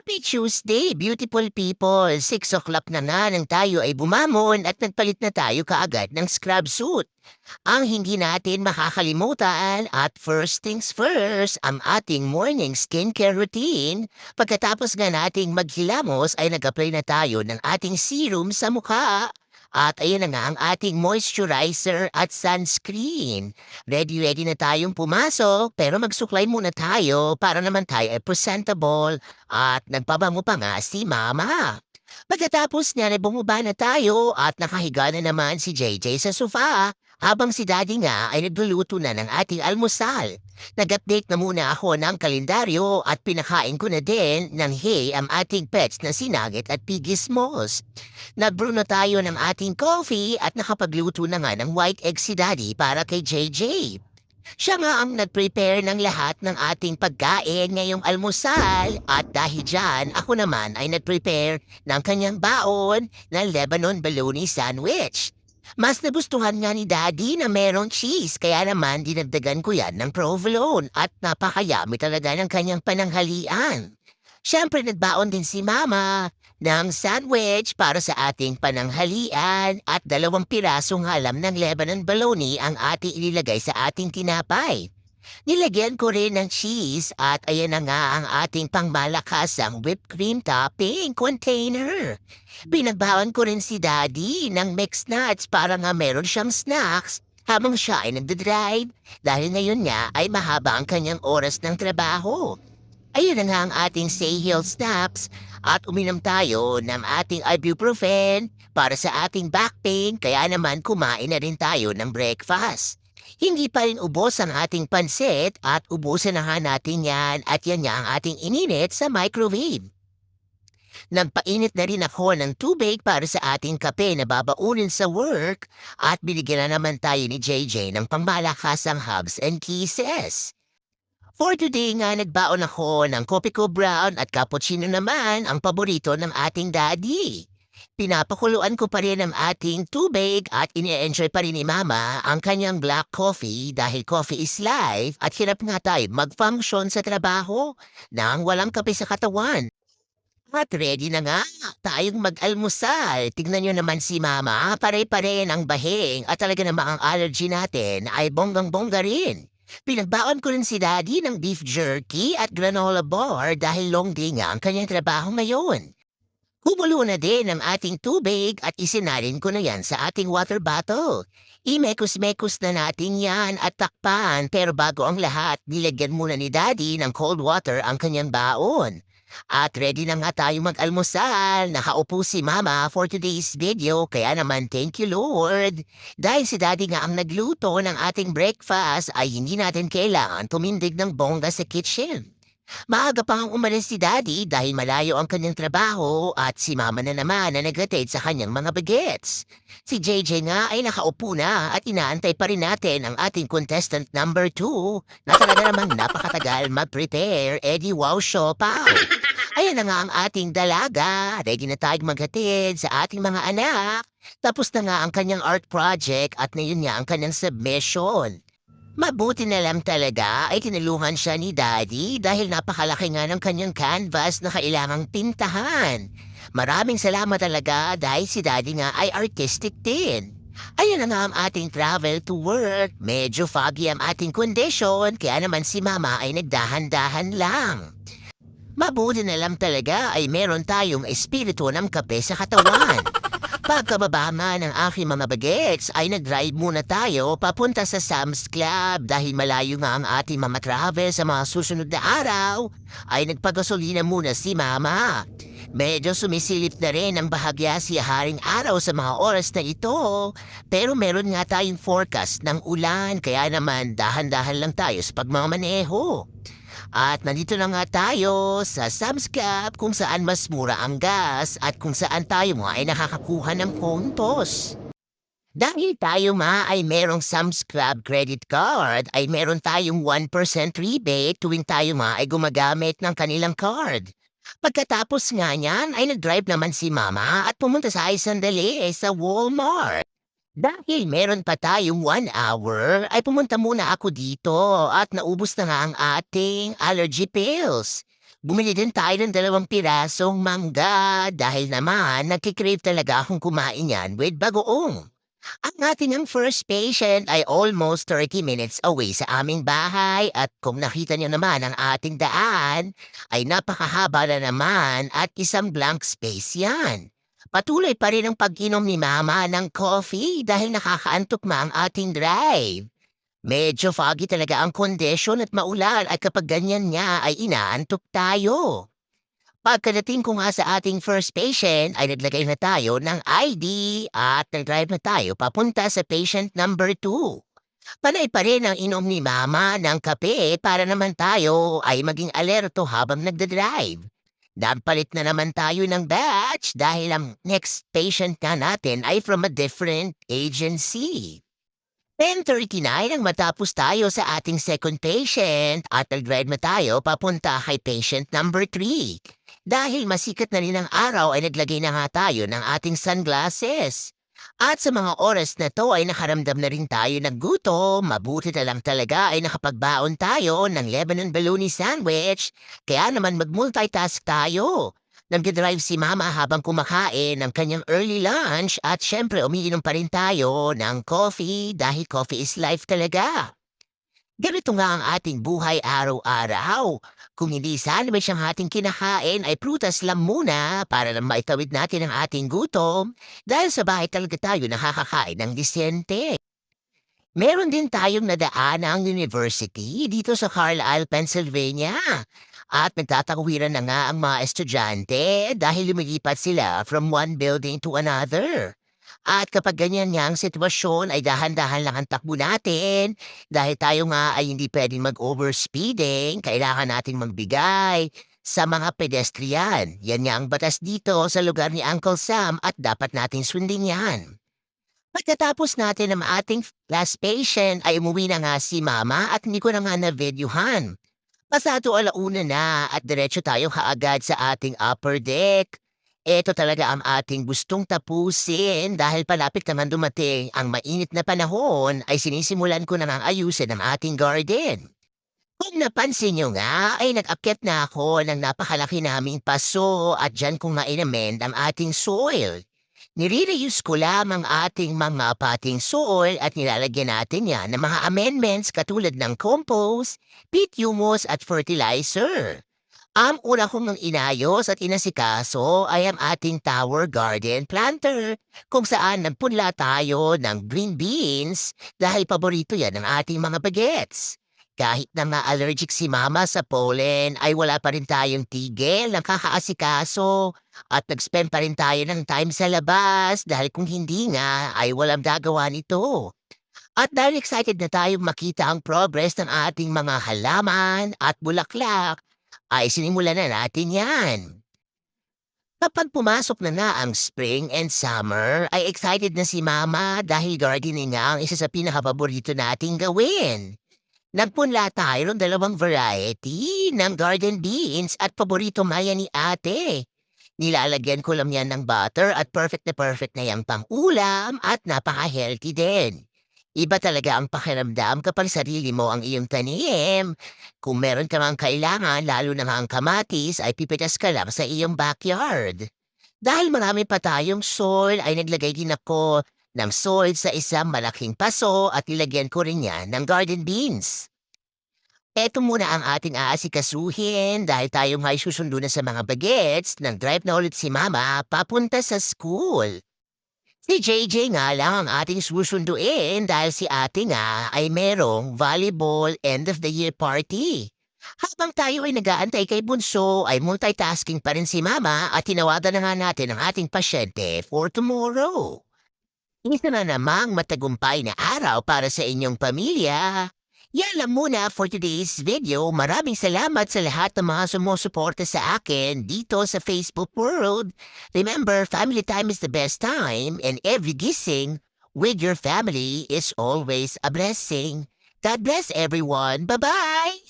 Happy Tuesday, beautiful people! 6 o'clock na nga nang tayo ay bumamon at nagpalit na tayo kaagad ng scrub suit. Ang hindi natin makakalimutan at first things first, ang ating morning skincare routine. Pagkatapos nga nating maghilamos ay nag-apply na tayo ng ating serum sa mukha. At ayun na nga ang ating moisturizer at sunscreen. Ready-ready na tayong pumasok pero magsuklay muna tayo para naman tayo ay presentable at nagpabango pa nga si Mama. Pagkatapos niya na bumaba na tayo at nakahiga na naman si JJ sa sofa habang si Daddy nga ay nagluluto na ng ating almusal. Nag-update na muna ako ng kalendaryo at pinakain ko na din ng hay ang ating pets na sinagit at piggy smalls. Nagbrew na tayo ng ating coffee at nakapagluto na nga ng white egg si Daddy para kay JJ. Siya nga ang nag-prepare ng lahat ng ating pagkain ngayong almusal at dahil dyan, ako naman ay nag-prepare ng kanyang baon na Lebanon bologna sandwich. Mas nagustuhan nga ni Daddy na merong cheese kaya naman dinagdagan ko yan ng provolone at napakayami talaga ng kanyang pananghalian. Siyempre nagbaon din si Mama ng sandwich para sa ating pananghalian at dalawang pirasong halam ng Lebanon bologna ang ating ililagay sa ating tinapay. Nilagyan ko rin ng cheese at ayan na nga ang ating pangmalakasang whipped cream topping container. Pinagbawan ko rin si Daddy ng mixed nuts para nga meron siyang snacks habang siya ay nagdadrive dahil ngayon nga ay mahaba ang kanyang oras ng trabaho. Ayun na nga ang ating say heal snaps at uminom tayo ng ating ibuprofen para sa ating back pain kaya naman kumain na rin tayo ng breakfast. Hindi pa rin ubos ang ating pansit at ubusan na nga natin yan at yan nga ang ating ininit sa microwave. Nagpainit na rin ako ng tubig para sa ating kape na babaunin sa work at binigyan na naman tayo ni JJ ng pangmalakasang hugs and kisses. For today nga nagbaon ako ng kopi ko brown at cappuccino naman ang paborito ng ating daddy. Pinapakuluan ko pa rin ang ating tubig at ini-enjoy pa rin ni Mama ang kanyang black coffee dahil coffee is life at hirap nga tayo mag-function sa trabaho nang walang kape sa katawan. At ready na nga tayong mag-almusal. Tignan nyo naman si Mama, pare-pare ang bahing at talaga namang ang allergy natin ay bonggang-bongga rin. Pinagbaon ko rin si Daddy ng beef jerky at granola bar dahil long day nga ang kanyang trabaho ngayon. Kumulo na din ang ating tubig at isinalin ko na yan sa ating water bottle. Imekos-mekos na natin yan at takpan pero bago ang lahat, nilagyan muna ni Daddy ng cold water ang kanyang baon. At ready na nga tayo mag-almusal. Nakaupo si Mama for today's video kaya naman thank you Lord. Dahil si Daddy nga ang nagluto ng ating breakfast ay hindi natin kailangan tumindig ng bongga sa kitchen. Maaga pa ang umalis si Daddy dahil malayo ang kanyang trabaho at si Mama na naman na nagratid sa kanyang mga bagets. Si JJ nga ay nakaupo na at inaantay pa rin natin ang ating contestant number 2 na talaga namang napakatagal mag-prepare, Eddie Wow Siopaw. Ayan na nga ang ating dalaga. Ready na tayong maghatid sa ating mga anak. Tapos na nga ang kanyang art project at ngayon nga ang kanyang submission. Mabuti na lang talaga ay tinulungan siya ni Daddy dahil napakalaki nga ng kanyang canvas na kailangang pintahan. Maraming salamat talaga dahil si Daddy nga ay artistic din. Ayun na nga ang ating travel to work. Medyo foggy ang ating condition kaya naman si Mama ay nagdahan-dahan lang. Mabuti na lang talaga ay meron tayong espiritu ng kape sa katawan. Pagkababa man ng aking mga bagets ay nag-drive muna tayo papunta sa Sam's Club dahil malayo nga ang ating mga travel sa mga susunod na araw ay nagpagasolina muna si Mama. Medyo sumisilip na rin ang bahagya si Haring Araw sa mga oras na ito pero meron nga tayong forecast ng ulan kaya naman dahan-dahan lang tayo sa pagmamaneho. At nandito na nga tayo sa Sam's Club kung saan mas mura ang gas at kung saan tayo mga ay nakakakuha ng puntos. Dahil tayo ma ay merong Sam's Club credit card ay meron tayong 1% rebate tuwing tayo ma ay gumagamit ng kanilang card. Pagkatapos nga niyan ay nag-drive naman si mama at pumunta sa isang dali sa Walmart. Dahil meron pa tayong one hour, ay pumunta muna ako dito at naubos na nga ang ating allergy pills. Bumili din tayo ng dalawang pirasong mangga dahil naman nagkikrave talaga akong kumain yan with bagoong. Ang ating ang first patient ay almost 30 minutes away sa aming bahay at kung nakita niyo naman ang ating daan ay napakahaba na naman at isang blank space yan. Patuloy pa rin ang pag-inom ni Mama ng coffee dahil nakakaantok ma ang ating drive. Medyo foggy talaga ang kondisyon at maulan at kapag ganyan nga ay inaantok tayo. Pagkadating ko nga sa ating first patient ay naglagay na tayo ng ID at nag-drive na tayo papunta sa patient number 2. Panay pa rin ang inom ni Mama ng kape para naman tayo ay maging alerto habang nagdadrive. Nagpalit na naman tayo ng batch dahil ang next patient na natin ay from a different agency. 10.39 ang matapos tayo sa ating second patient at nag-drive na tayo papunta kay patient number 3. Dahil masikat na rin ang araw ay naglagay na nga tayo ng ating sunglasses. At sa mga oras na to ay nakaramdam na rin tayo ng gutom, mabuti na lang talaga ay nakapagbaon tayo ng Lebanon bologna sandwich, kaya naman mag-multitask tayo. Nagdadrive si Mama habang kumakain ng kanyang early lunch at syempre umiinom pa rin tayo ng coffee dahil coffee is life talaga. Ganito nga ang ating buhay araw-araw. Kung hindi sandwich ang ating kinakain ay prutas lang muna para lang maitawid natin ang ating gutom dahil sa bahay talaga tayo nakakakain ng disente. Meron din tayong nadaan ang university dito sa Carlisle, Pennsylvania. At nagtatakuwiran na nga ang mga estudyante dahil lumilipat sila from one building to another. At kapag ganyan nga ang sitwasyon ay dahan-dahan lang ang takbo natin dahil tayo nga ay hindi pwedeng mag-overspeeding, kailangan nating magbigay sa mga pedestrian. Yan nga ang batas dito sa lugar ni Uncle Sam at dapat nating sundin yan. Pagkatapos natin ng ating last patient ay umuwi na nga si mama at hindi ko na nga na-videohan. Pasado alauna na at diretso tayo kaagad sa ating upper deck. Ito talaga ang ating gustong tapusin dahil palapit naman dumating ang mainit na panahon ay sinisimulan ko na nga ayusin ang ating garden. Kung napansin nyo nga ay nag-akyat na ako ng napakalaki naming paso at dyan ko nga inamend ang ating soil. Nire-reuse ko lamang ating mga pating soil at nilalagyan natin yan ng mga amendments katulad ng compost, pit humus at fertilizer. Ang una kong inayos at inasikaso ay ang ating tower garden planter kung saan nagpunla tayo ng green beans dahil paborito yan ng ating mga bagets. Kahit na ma-allergic si mama sa pollen ay wala pa rin tayong tigil ng kakaasikaso at nag-spend pa rin tayo ng time sa labas dahil kung hindi nga ay walang gagawa nito. At dahil excited na tayong makita ang progress ng ating mga halaman at bulaklak, ay sinimulan na natin yan. Kapag pumasok na na ang spring and summer, ay excited na si Mama dahil gardening nga ang isa sa pinakapaborito nating gawin. Nagpunla tayo ng dalawang variety ng garden beans at paborito maya ni ate. Nilalagyan ko lang yan ng butter at perfect na perfect na yung pang-ulam at napaka-healthy din. Iba talaga ang pakiramdam kapag sarili mo ang iyong tanim. Kung meron ka mang kailangan, lalo na ang kamatis, ay pipitas ka lang sa iyong backyard. Dahil marami pa tayong soil, ay naglagay din ako ng soil sa isang malaking paso at nilagyan ko rin yan ng garden beans. Eto muna ang ating aasikasuhin dahil tayo nga'y susundo na sa mga bagets nang drive na ulit si Mama papunta sa school. Si JJ nga lang ang ating susunduin dahil si ate nga ay merong volleyball end of the year party. Habang tayo ay nagaantay kay Bunso ay multitasking pa rin si Mama at tinawagan na nga natin ang ating pasyente for tomorrow. Isa na namang matagumpay na araw para sa inyong pamilya. Yan lang muna for today's video. Maraming salamat sa lahat ng mga sumusuporta sa akin dito sa Facebook world. Remember, family time is the best time and every gising with your family is always a blessing. God bless everyone. Bye-bye!